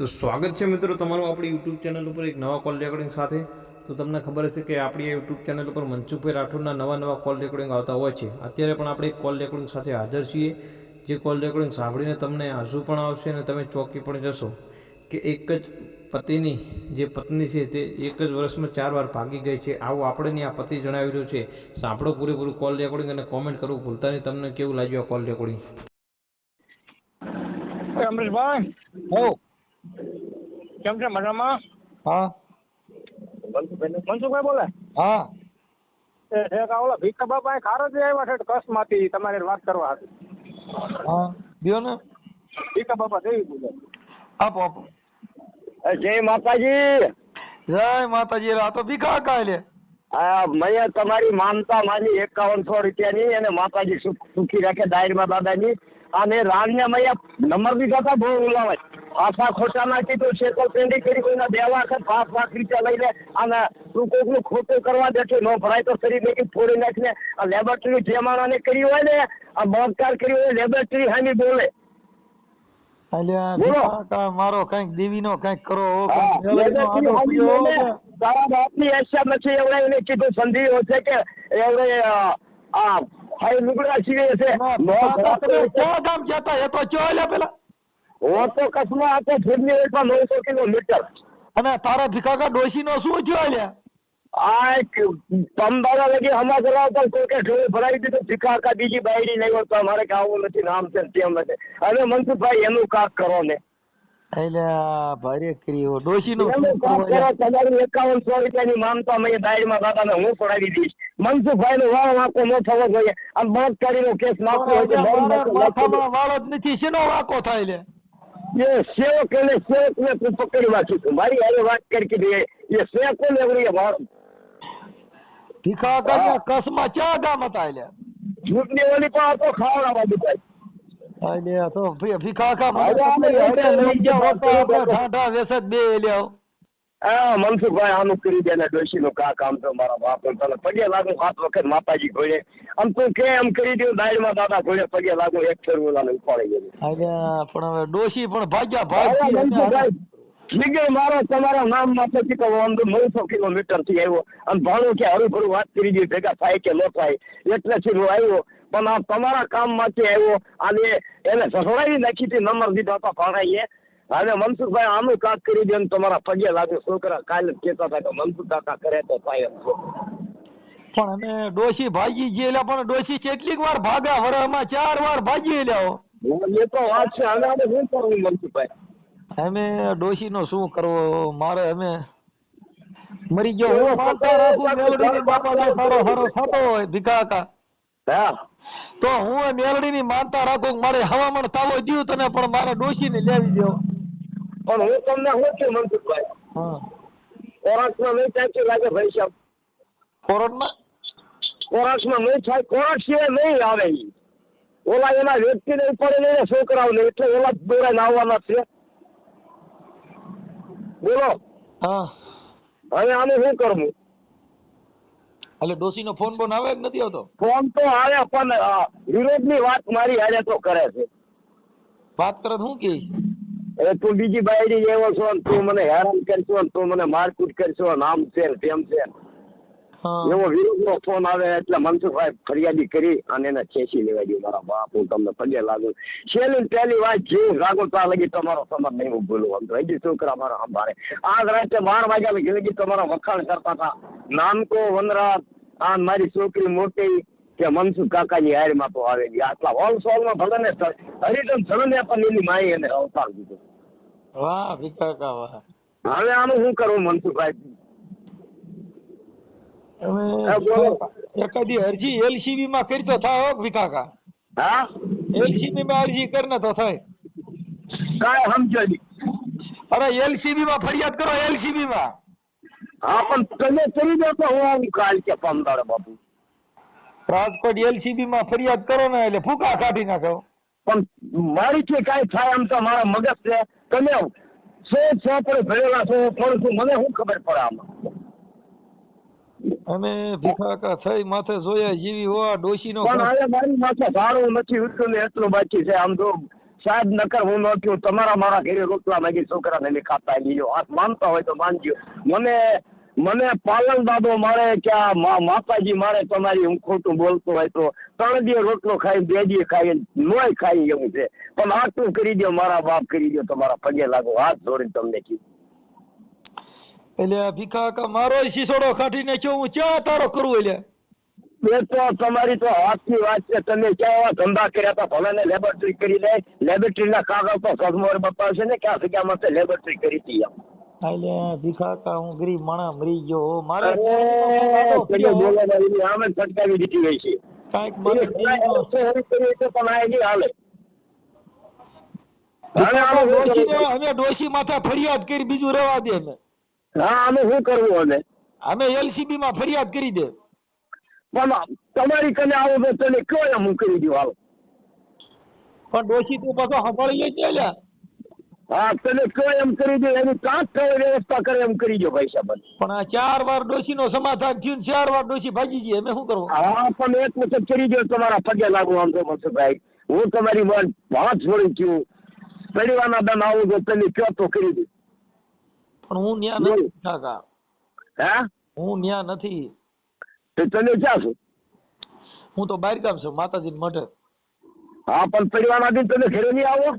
તો સ્વાગત છે મિત્રો તમારું આપણી યુટ્યુબ ચેનલ ઉપર એક નવા કોલ રેકોર્ડિંગ સાથે. તો તમને ખબર હશે કે આપણી આ યુટ્યુબ ચેનલ ઉપર મનસુખભાઈ રાઠોડના નવા નવા કોલ રેકોર્ડિંગ આવતા હોય છે. અત્યારે પણ આપણે એક કોલ રેકોર્ડિંગ સાથે હાજર છીએ. જે કોલ રેકોર્ડિંગ સાંભળીને તમને આંસુ પણ આવશે અને તમે ચોંકી પણ જશો કે એક જ પતિની જે પત્ની છે તે એક જ વર્ષમાં ચાર વાર ભાગી ગઈ છે. આવું આપણે આ પતિ જણાવી રહ્યું છે. સાંભળો પૂરેપૂરું કોલ રેકોર્ડિંગ અને કોમેન્ટ કરવું ભૂલતા નહીં. તમને કેવું લાગ્યું આ કોલ રેકોર્ડિંગ અમરેશભાઈ? હો. કેમ છે? મજામાં? હા. મનસુખભાઈ બોલે? હા. એ ઓલા ભીખા બાપા અહીં ખારજ આવ્યા છે કચ્છમાંથી તમારે વાત કરવા હતી હા. દ્યો ને. ભીખા બાપા દેવી બોલે. આપો આપો. જય માતાજી. જય માતાજી. આ તો ભીખા કાલે આ મેં તમારી માનતા માની એકાવનસો રૂપિયાની અને માતાજી સુખ સુખી રાખે દાયરમાં દાદાની. અને રાણિયા મૈયા નંબર દીધા હતા બહુ ઉલાવાય. આશા ખોટા ના કીધું શેકો પેન્ડી કરી કોઈના દેવા છે પાંચ લાખ રૂપિયા લઈને અને તું કોઈકનું ખોટું કરવા બેઠું ન ભરાય તો શરીર ને ફોડી નાખીને આ લેબોરેટરી જે માણસને કરી હોય ને આ બળાત્કાર કરી હોય લેબોરેટરી હામી બોલે. મારો કંઈક દેવીનો કંઈક કરો તારા બાપની મેલડીનો લેબોરેટરી આડો હામી પીડો બોલે. હો. તારા બાપની ઈચ્છા નથી એવડે એને કીધું સંધિ છે કે એવડે આ હાઈ લુગડા સીવે છે ના, નો. ક્યાં ગામ જતા એ તો ચો પેલા હું તો કચ્છમાં હતો ભુજની રેટમાં નવસો કિલોમીટર. અને તારા ભીખાકા નો શું થયો અલ્યા આ પંબારા લગી હમા ચલાવતા કોઈ કે ઢોળ ભરાવી દીધું ભીખાકા બીજી બાયડી નહીં હોય તો અમારે કે આવું નથી નામ છે તેમ નથી અને મનસુખભાઈ એનું કાક કરો ને. એટલે ભારે કર્યો. ડોશી નો એનું કાક કરો તમારી એકાવન સો રૂપિયાની માનતા મેં દાયરમાં દાદાને હું પડાવી દઈશ. મનસુખભાઈ નો વાળ વાંકો ન થવો જોઈએ. આમ બળાત્કારીનો કેસ નાખવો હોય તો વાળ જ નથી. શેનો વાંકો થાય લે એ સેવક એને સેવક ને તું પકડી વાંચી તું મારી હારે વાત કરી કીધી એ સેવકો ને એવડી માર ભીખા કા કસમાં ચા ગામ હતા અલ્યા જૂઠની ઓલી પણ હતો ખાવડાવવા દીધા અલ્યા તો ભી- ભીખા કા મને હવે આને તો એવું હારે છે, લઈ ગયા હોત તો આપણે એવું છે. ઢાંઢા વેસત બે લ્યો હા મનસુખભાઈ આનું કરી દે ને ડોશી નું કા કામ તો મારા બાપ તને પગે લાગુ સાત વખત માતાજી ઘોડે. આમ તું કે એમ કરી દઉં દાયરમાં દાદા ઘોડે પગે લાગુ એક ફેરવું ઓલાને ઉપાડી ગયું પણ હવે ડોશી પણ ભાગ્યા ભાગ્યા. મનસુખભાઈ મારો તમારા નામમાંથી તો અંદર નવસો કિલોમીટરથી આવ્યો. અને ભાણું કે હરું ભરું વાત કરી દઈ ભેગા થાય કે ન થાય. એટલે થી હું આવ્યો. પણ આ તમારા કામમાંથી આવ્યો. અને એને સસડાવી નાખી હતી નંબર દીધો હતો ભાણાઈએ. હવે મનસુખભાઈ આનું કાક કરી દે તમારા પગે લાગે. છોકરા કાલે કેતા હતા કે મનસુખ કાકા કરે તો થાય પણ અમે ડોશી ભાગી ગયેલા પણ ડોશી કેટલીક વાર ભાગા વરસમાં ચાર વાર ભાગી લ્યો એ તો વાત છે. હવે અમે શું કરવું મનસુખભાઈ? અમે ડોશી નો શું કરવો? મારે અમે મરી ગયો. હું માનતા રાખું મેલડીની બાપા ને સારો સારો થતો હોય ભીખા કા હા. તો હું મેલડીની માનતા રાખું મારે હવામાન તાવો દ્યું તને પણ મારે ડોશી ને લેવી દો પણ હું તમને શું છું મનસુખભાઈ? કોરાસમાં નહીં સાચું લાગે ભાઈ સાહેબ. કોરોટમાં કોરાસમાં નહીં થાય કોરાસ સિવાય નહીં આવે ઓલા એના વ્યક્તિ ને ઉપર લઈને છોકરાઓને એટલે ઓલા દોરા આવવાના છે. બોલો. હા. હવે આને શું કરવું એટલે ડોશીનો ફોન બોન આવે કે નથી આવતો? ફોન તો આવે પણ વિરોધની વાત મારી હારે તો કરે છે. વાત કરે હું શું કે? એ તું બીજી બાયડી એવો છો ને તું મને હેરાન કરશો ને તું મને મારકૂટ કરશો ને આમ છે ને તેમ છે એવો વિરોધનો ફોન આવે એટલે મનસુખભાઈ ફરિયાદી કરી અને એને ખેંચી લેવા દઉં મારા બાપ હું તમને પગે લાગુ. છેલ્લી પહેલી વાત જે લાગુ ત્યાં લગી તમારો સમર નહીં હું ભૂલું. આમ તો હજી છોકરા મારા સંભાળે આજ રાતે બાર વાગ્યા લગી તમારા વખાણ કરતા હતા. નાનકો વનરા આ મારી છોકરી મોટી કે મનસુખ કાકાની હારમાં તો આવે ગઈ આટલા હોલ સોલમાં ભલે ને હરિજન ધનને પણ એની માઈ એને અવતાર દીધું. વાહ ભીખાકા વાહ. હવે આનું શું કરવું મનસુખભાઈ? એકાદી અરજી એલસીબી માં કરી તો થાય હો વિકાકા હા? એલસીબી માં અરજી કરીને તો થાય. કાય સમજો અરે એલસીબી માં ફરિયાદ કરો એલસીબી માં. હા પણ તમે કરી દો તો હું આવું કાલ કે પમદાડે બાપુ. રાજકોટ એલસીબી માં ફરિયાદ કરો ને એટલે ફૂકા કાઢી નાખો. પણ મારીથી કાંઈ થાય એમ તો મારા મગજ છે. તમે સો પર ભરેલા છો પણ શું મને શું ખબર પડે આમાં? અમે ભીખાકા થઈ માથે જોયા જીવી હોવા ડોશી નો પણ હવે મારી માથે ભાડું નથી ને એટલું બાકી છે. આમ તો સાહેબ નકર હું ન તમારા મારા ઘરે રોટલા માંગી છોકરાને મેં ખાતા લીધો. હાથ માનતા હોય તો માનજો. મને મને પાલન દાદો મારે કે આ માતાજી મારે તમારી હું ખોટું બોલતો હોય તો ત્રણ દી રોટલો ખાઈ બે દી ખાઈ નોય ખાઈ એવું છે. પણ આટલું કરી દો મારા બાપ કરી દો તમારા પગે લાગો હાથ જોડીને તમને કીધું. એટલે ભીખા કા મારો શીસોડો કાઢી નાખ્યો હું ક્યાં તારો કરું એટલે? એ તો તમારી તો હાથની વાત છે તમે ક્યાં એવા ધંધા કર્યા હતા? ભલે ને લેબોરેટરી કરી લે. લેબોરેટરીના કાગળ તો સદમોર બતાવશે ને ક્યાં જગ્યામાં તે લેબોરેટરી કરી હતી એમ. એટલે ભીખા કા હું ગરીબ માણસ મરી ગયો. મારે પેલો બોલે આમે જ ફટકાવી દીધી ગઈ છે. કાંઈક મને હવે ડોશી માથે ફરિયાદ કરી બીજું રહેવા દે ને હા અમે શું કરવું અમે અમે એલસીબી માં ફરિયાદ કરી દે. પણ તમારી કને આવો તો તને કયો એમ હું કરી દઉં હાલો. પણ ડોશી તું પાછો સંભાળી લે છે હા તમે કયો એમ કરી દો એની કાંક કયો વ્યવસ્થા કરે એમ કરી દો ભાઈ સાહેબ. પણ આ ચાર વાર ડોસી નો સમાધાન થયું ચાર વાર ડોસી ભાગી ગઈ અમે શું કરવું? હા પણ એક વખત કરી દો તમારા પગે લાગુ આમ તો મનસુખભાઈ હું તમારી મન હાથ છોડી થયું પરિવારના દન આવું તો તમે કયો તો કરી દે. પણ હું ન્યા. નથી કાકા. હે? હું ન્યા નથી. તો તમે ક્યાં છો? હું તો બહાર ગામ છું માતાજી મઠે હા પણ પરિવારના દિન તમે ઘરે નહીં આવો?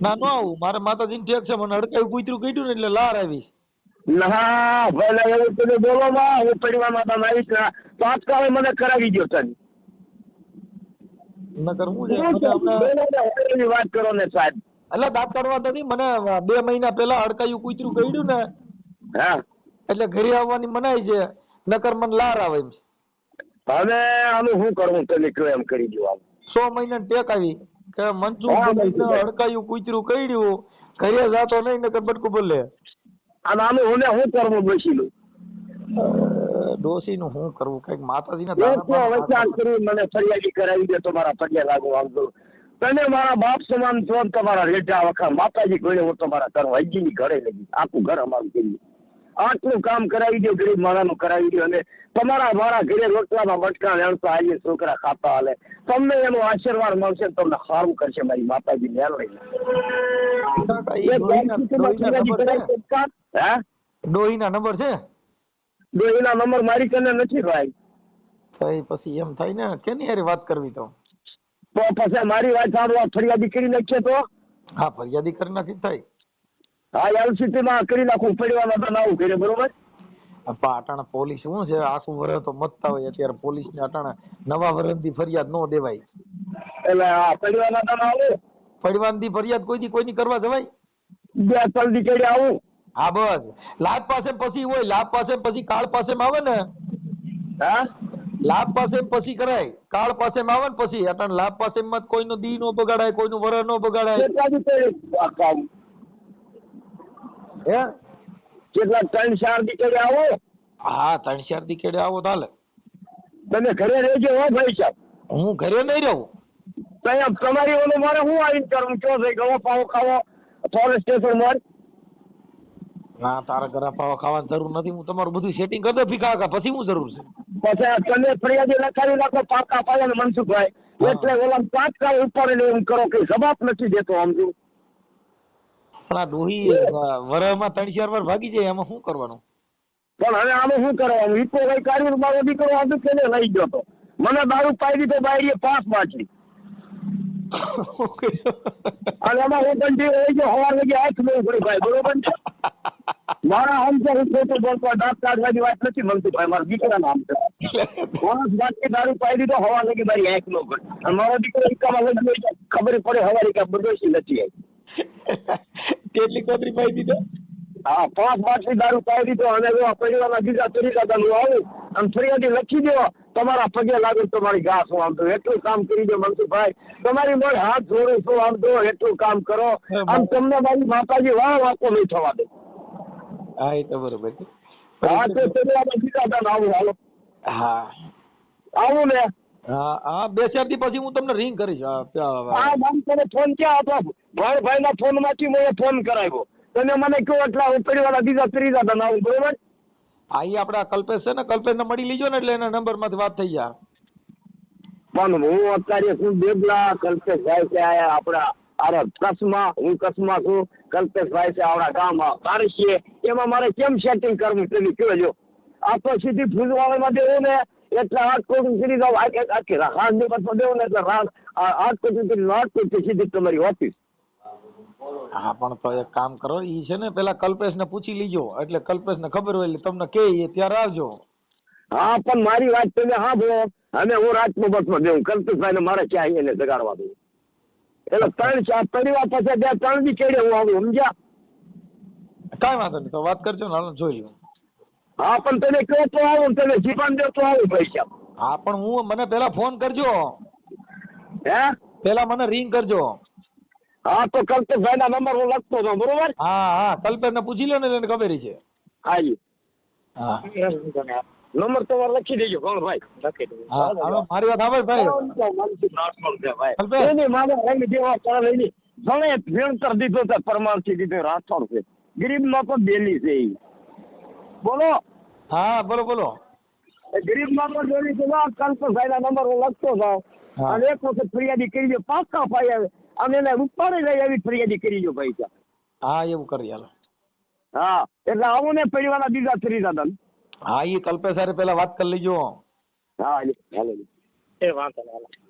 ના નો આવું. મારે માતાજી ઠેક છે મને હડકાયું કૂતરું કીધું ને એટલે લાર આવી ના ભલે એવું તમે બોલો માં હું પરિવારમાં દન આવીશ ને તાત્કાલિક મને કરાવી દો તમે નકર હું છે તો હમણાં- બોલો ને, હવેની વાત કરો ને સાહેબ. એટલે દાંત કાઢવા નથી મને બે મહિના પહેલા હડકાયું કૂતરું કહ્યું ને. હા. એટલે ઘરે આવવાની મનાય છે. નકર મને લાર આવે. હવે આનું શું કરવું? તમે કયો એમ કરી દઉં આમ. સો મહિના ટેક આવી. કે હા, કૂતરું ઘરે જાતો નહીં બટકું બોલે. અને કરવું બેસીલું ડોસી નું શું કરવું? કંઈક માતાજીના એક તો વિચાર કરી મને ફરિયાદી કરાવી દે તો મારા ફરિયાદ લાગુ આમ તો તમે મારા બાપ સમાન છો તમારા રેઢા વખા માતાજી ગણે હું તમારા ઘર હજીની ઘરે લગી. આખું ઘર અમારું કરી આટલું કામ કરાવી દો ગરીબ માણાનું કરાવી દો અને તમારા મારા ઘરે રોટલામાં મટકા વેણતા આવીએ છોકરા ખાતા હાલે. તમને એનો આશીર્વાદ મળશે તમને સારું કરશે મારી માતાજી મેલ લઈને ડોહીના- નંબર છે? ડોહીના નંબર મારી કને નથી ભાઈ. થઈ પછી એમ થાય ને કેની હારે વાત કરવી તો? તો પછી મારી વાત સાંભળવા ફરિયાદી કરી નાખશે તો? હા ફરિયાદી કરી નાખી થાય હા એલસીટી માં કરી નાખું પડ્યા તો આવું ઘરે બરોબર? પણ અટાણા પોલીસ શું છે આખું વર્ષ તો મતતા હોય અત્યારે પોલીસ ને અટાણા નવા વર્ષથી ફરિયાદ નો દેવાય. એટલે આ પડવાના તો આવું? પડવાનથી ફરિયાદ કોઈથી કોઈની કરવા જવાય? બે જલ્દી કરી આવું? હા બસ. લાભ પાસે પછી હોય લાભ પાસે પછી કાળ પાસે આવે ને. હા? લાભ પાસે પછી કરાય કાળ પાસે આવે ને પછી. અટાણ લાભ પાસે કોઈનો દી નો બગાડાય કોઈનું વર નો બગાડાય કેટલા દી કરી આ કામ હે? કેટલા ત્રણ ચાર દીકડે આવો? હા ત્રણ ચાર દીકડે આવો તાલે. તમે ઘરે રહેજો હો ભાઈ સાહેબ. હું ઘરે નહીં રહું. ત્યાં તમારી ઓલું મારે હું આવીને કરું? કયો છે? ગવો પાવો ખાવો? પોલીસ સ્ટેશન મારે ના તારા ઘરે પાવા ખાવાની જરૂર નથી. હું તમારું બધું સેટિંગ કરી દઉં ભીખા કાકા પછી હું જરૂર છે. પછી તમે ફરિયાદી લખાવી નાખો પાકા પાયા મનસુખભાઈ. એટલે ઓલા પાંચ કાળ ઉપર હું કરો કે જવાબ નથી દેતો સમજુ પણ આ ડોહી વરમાં ત્રણ ચાર વાર ભાગી જાય એમાં શું કરવાનું? પણ હવે આમાં શું કરવાનું? ઈકો કઈ કાર્ય મારો દીકરો આજુ કેને લઈ ગયો તો. મને દારૂ પાઈ દીધો બાયડીએ પાસ બાજી અને એમાં હું કંટી ગયો હવાર લગી હાથ નહીં પડે ભાઈ બરોબર છે? મારા આમ તો હું ખોટું બોલતો દાંત કાઢવાની વાત નથી મળતી ભાઈ મારા દીકરા નામ છે માણસ બાકી દારૂ પાઈ દીધો હોવા લગી મારી આંખ નો પડે. અને મારો દીકરો એકામાં લગી ખબર પડે હવારી કે બદોશી નથી આવી. કેટલી કોતરી પાઈ દીધો? હા પાંચ બાટલી દારૂ પાઈ દીધો. અને જો પરિવારના બીજા તરીકા હું આવું અને ફરિયાદી લખી દો. તમારા પગે લાગે તમારી ઘાસ હું આમ તો એટલું કામ કરી દો મનસુખભાઈ. તમારી મોઢ હાથ જોડું છું આમ તો એટલું કામ કરો. આમ તમને મારી માતાજી વાહ વાંકો નહીં થવા દે. હા એ તો બરોબર છે. હા તો આવું હાલો. હા. આવું ને. હા બે ચાર દી પછી હું તમને રિંગ કરીશ. હા, નામ તને ફોન ક્યાં હતો? ભાઈ ના ફોનમાંથી મેં ફોન કરાવ્યો. તમે મને કહો એટલા ઉપરી વાળા બીજા ત્રીજા હતા બરોબર? હા આપડા કલ્પેશ છે ને કલ્પેશ ને મળી લીજો ને એટલે એના નંબરમાંથી વાત થઈ જાય. પણ હું અત્યારે શું બેગલા કલ્પેશભાઈ છે આયા આપણા અરે કચ્છમાં હું કચ્છમાં છું. કલ્પેશભાઈ છે આપણા ગામમાં છે એમાં મારે કેમ સેટિંગ કરવું તમે કહેજો. આ તો સીધી ફૂલવાળામાં દેવું ને એટલે રાજકોટ સીધી જાવ આખી આખી રાજનગરમાં દેવું ને એટલે રાજ રાજકોટથી રાજકોટથી સીધી તમારી ઓફિસ હા પણ તો એક કામ કરો ઈ છે ને પેલા કલ્પેશ ને પૂછી લીજો એટલે કલ્પેશ ને ખબર હોય એટલે તમને કે એ ત્યારે આવજો હા પણ મારી વાત તમે બોલો અને હું રાજકોટ બસમાં દેવું કલ્પેશભાઈ ને મારે ક્યાં એને જગાડવા દઉં એટલે ત્રણ ચાર પરિવાર પાસે બે ત્રણ બી ચડે હું આવું સમજ્યા કાંઈ વાંધો નહીં તો વાત કરજો ને હાલ જોઈ લઉં હા પણ તને કહો તો આવું તને જીવન દો તો આવું પૈસા. હા પણ હું મને પેલા ફોન કરજો. હે? પેલા મને રિંગ કરજો. હા તો કલ્પેશભાઈ ના નંબર હું લખતો હતો બરોબર? હા હા કલ્પેશને પૂછી લો ને એને ખબર છે. હાજી હા. નંબર તમારે લખી દેજો કોણ ભાઈ? લખી દેજો. હા મારી વાત આવે ભાઈ. કલ્પેશ. એની મારે રંગ જેવા ચાલે એની. ભલે ભેણતર દીધો તો પરમારથી દીધો રાઠોડ છે. ગરીબમાં પણ બેલી છે ઈ. બોલો. હા બોલો બોલો. ગરીબ ગરીબમાં જોડી છે આ કલ્પેશભાઈ ના નંબર હું લખતો જાઉં અને એક વખત ફરિયાદી કરી દો પાકા પાય આવે. અને એને ઉપાડી લઈ આવી ફરિયાદી કરી દો ભાઈ હા એવું કરી હાલો. હા એટલે આવું ને પરિવારના બીજા ત્રીજા દન હા એ કલ્પેશ પેલા વાત કરી લીજો. હા હાલો એ વાંધો નહીં.